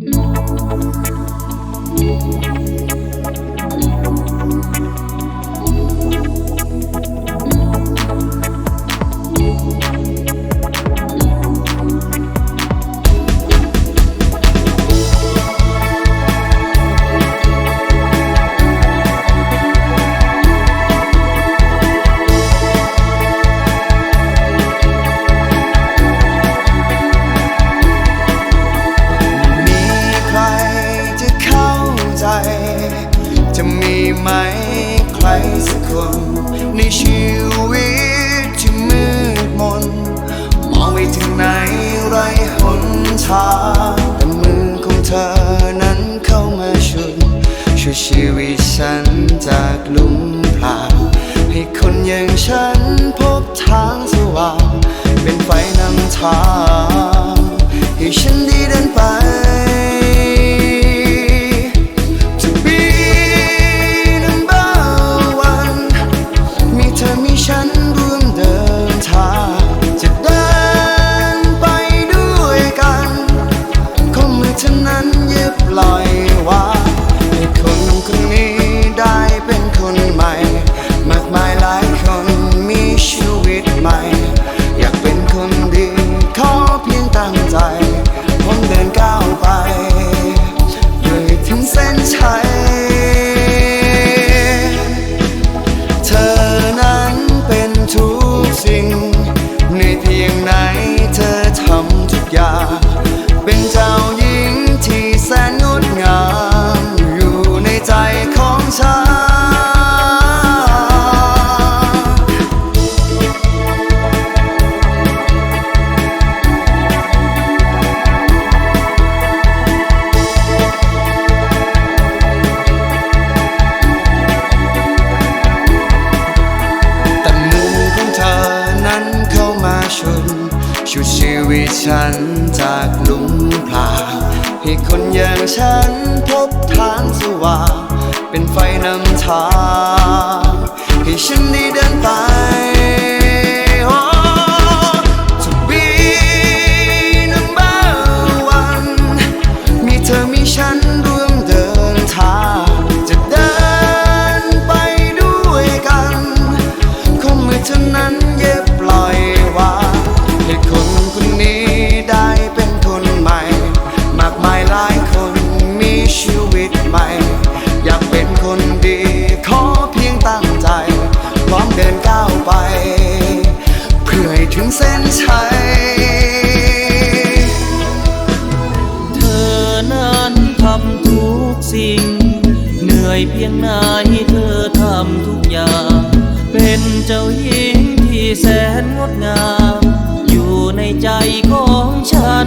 มี สักคน ในชีวิตที่มืดมน มองไปถึงไหนไรหนทางแต่มือของเธอนั้นเข้ามาชุนช่วยชีวิตฉันจากลุมพรางให้คนอย่างฉันพบทางสว่างเป็นไฟนำทาง ตั้งใจ ผมเดินก้าวไปเลยถึงเส้นชัย เธอนั้นเป็นทุกสิ่ง ในเพียงไหนเธอทำทุกอย่าง ชีวิตฉันจากหลุมพรางให้คนอย่างฉันพบทางสว่าง เป็นไฟนำทาง ให้ฉันได้เดินไป เส้นชัย เธอนั้นทำทุกสิ่ง เหนื่อยเพียงไหนเธอทำทุกอย่าง เป็นเจ้าหญิงที่แสนงดงาม อยู่ในใจของฉัน